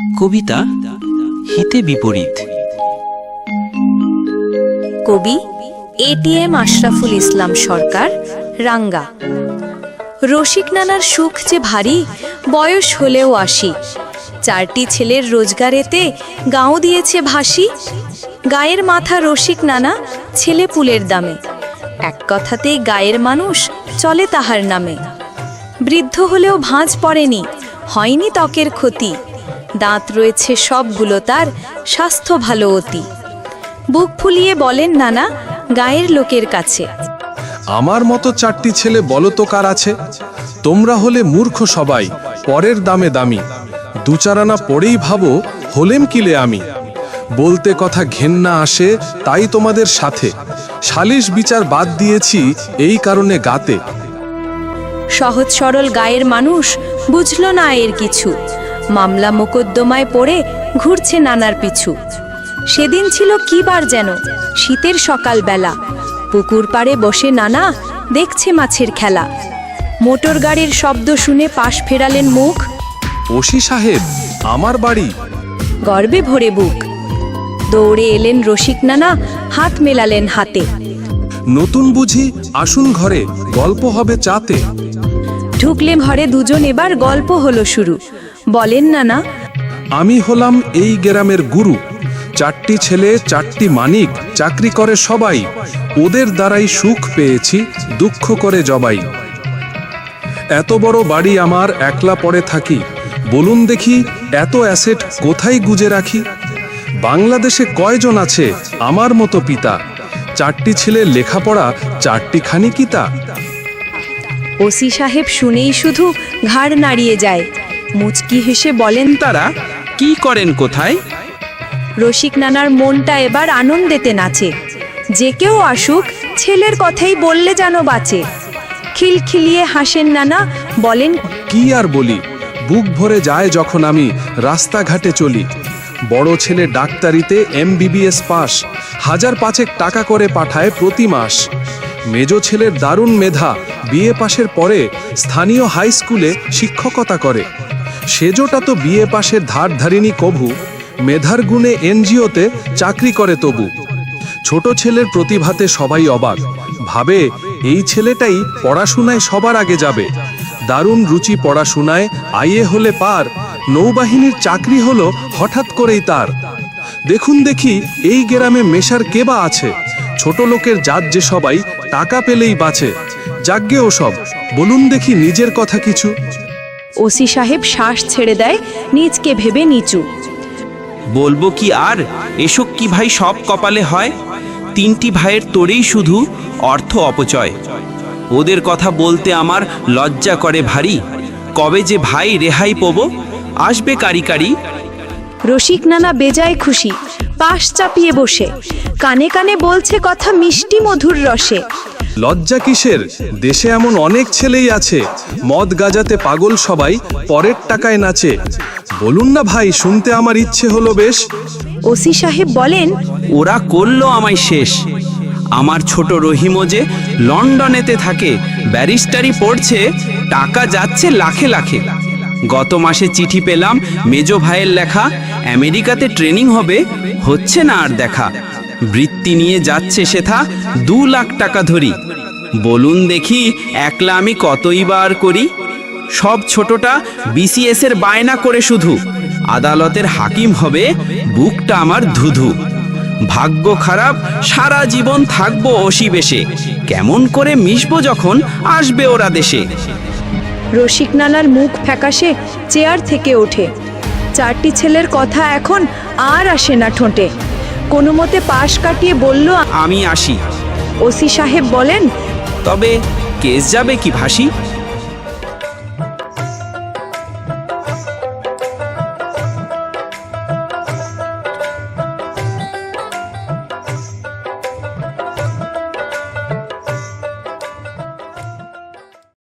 কবিতা হিতে বিপরীত। কবি এটিএম আশরাফুল ইসলাম সরকার, রাঙ্গা। রসিক নানার সুখ যে ভারী, বয়স হলেও আসি চারটি ছেলের রোজগারেতে গাঁও দিয়েছে ভাসি। গায়ের মাথা রসিক নানা, ছেলে পুলের দামে। এক কথাতেই গায়ের মানুষ চলে তাহার নামে। বৃদ্ধ হলেও ভাঁজ পড়েনি, হয়নি ত্বকের ক্ষতি। দাঁত রয়েছে সবগুলো তার স্বাস্থ্য ভালো অতি। বুক ফুলিয়ে বলেন নানা গায়ের লোকের কাছে। আমার মতো চারটি ছেলে বলো তো কার আছে? তোমরা হলে মূর্খ সবাই পরের দামে দামি। দু চারানা পরেই ভাবো হলেম কিলে আমি। বলতে কথা ঘেন্না আসে তাই তোমাদের সাথে। সালিশ বিচার বাদ দিয়েছি এই কারণে গাতে। সহজ সরল গায়ের মানুষ বুঝল না এর কিছু। মামলা মোকদ্দমায় পড়ে ঘুরছে নানার পিছু। সেদিন ছিল কি বার যেন? শীতের সকাল বেলা পুকুর পাড়ে বসে নানা দেখছে মাছের খেলা। মোটর গাড়ির শব্দ শুনে পাশ ফেরালেন মুখ। ওসি সাহেব আমার বাড়ি। গর্বে ভরে বুক। দৌড়ে এলেন রসিক নানা হাত মেলালেন হাতে। নতুন বুঝি আসুন ঘরে গল্প হবে চাতে। ঢুকলে ঘরে দুজন এবার গল্প হলো শুরু। বলেন না না আমি হলাম এই গ্রামের গুরু। চারটি ছেলে, চারটি মানিক, চাকরি করে সবাই। ওদের দ্বারাই সুখ পেয়েছি, দুঃখ করে জবাই। এত বড় বাড়ি আমার, একলা পড়ে থাকি। বলুন দেখি, এত অ্যাসেট কোথায় গুজে রাখি? বাংলাদেশে কয়জন আছে আমার মতো পিতা? চারটি ছেলে লেখাপড়া চারটি খানি কিতা ওসি সাহেব শুনেই শুধু ঘাড় নাড়িয়ে যায়। মুচকি হেসে বলেন তারা কি করেন কোথায়? রসিক নানার মনটা এবার আনন্দেতে নাচে। যে কেউ আসুক ছেলের কথাই বললে যেন বাঁচে। খিলখিলিয়ে হাসেন নানা বলেন কি আর বলি বুক ভরে যায় যখন আমি রাস্তাঘাটে চলি। বড় ছেলে ডাক্তারিতে এমবিবিএস পাস হাজার পাঁচেক টাকা করে পাঠায় প্রতি মাস। মেজ ছেলের দারুণ মেধা বিএ পাশের পরে স্থানীয় হাই স্কুলে শিক্ষকতা করে। সেজোটা তো বিএ পাশের ধার ধারিনী কভু, মেধার গুণে এনজিওতে চাকরি করে তবু। ছোট ছেলের প্রতিভাতে সবাই অবাক, ভাবে এই ছেলেটাই পড়াশোনায় সবার আগে যাবে। দারুণ রুচি পড়াশোনায় আইএ হলে পার, নৌবাহিনীর চাকরি হলো হঠাৎ করেই তার। দেখুন দেখি এই গ্রামে মেশার কেবা আছে, ছোট লোকের জাত যে সবাই টাকা পেলেই বাঁচে। যাজ্ঞে সব বলুন দেখি নিজের কথা কিছু। ওসি সাহেব শ্বাস ছেড়ে দেয় নিজকে ভেবে নিচু। বলব কি আর এসব কি ভাই সব কপালে হয়? তিনটি ভাইয়ের তোরেই শুধু অর্থ অপচয়। ওদের কথা বলতে আমার লজ্জা করে ভারী। কবে যে ভাই রেহাই পাব আসবে কারি কারি। রসিক নানা বেজায় খুশি। পাশ চাপিয়ে বসে। কানে কানে বলছে কথা মিষ্টি মধুর রসে। লজ্জা কিসের? দেশে এমন অনেক ছেলেই আছে। মদ গাজাতে পাগল সবাই পরের টাকায় নাচে। বলুন না ভাই শুনতে আমার ইচ্ছে হলো বেশ। ওসি সাহেব বলেন ওরা করল আমায় শেষ। আমার ছোট রহিমও যে লন্ডনেতে থাকে ব্যারিস্টারি পড়ছে টাকা যাচ্ছে লাখে লাখে। গত মাসে চিঠি পেলাম মেজো ভাইয়ের লেখা আমেরিকাতে ট্রেনিং হবে, হচ্ছে না আর দেখা। বৃত্তি নিয়ে যাচ্ছে সেথা দু লাখ টাকা ধরি। বলুন দেখি একলা আমি কতই বার করি? সব ছোটটা বিসিএস এর বায়না করে শুধু। আদালতের হাকিম হবে বুকটা আমার ধুধু। ভাগ্য খারাপ, সারা জীবন থাকব অসিবেশে। কেমন করে মিশবো যখন আসবে ওরা দেশে? রসিক নানার মুখ ফ্যাকাশে, চেয়ার থেকে ওঠে। চারটি ছেলের কথা এখন আর আসে না ঠোঁটে। কোনো মতে পাশ কাটিয়ে বলল আমি আসি। ওসি সাহেব বলেন তবে কেস যাবে কি ভাসি?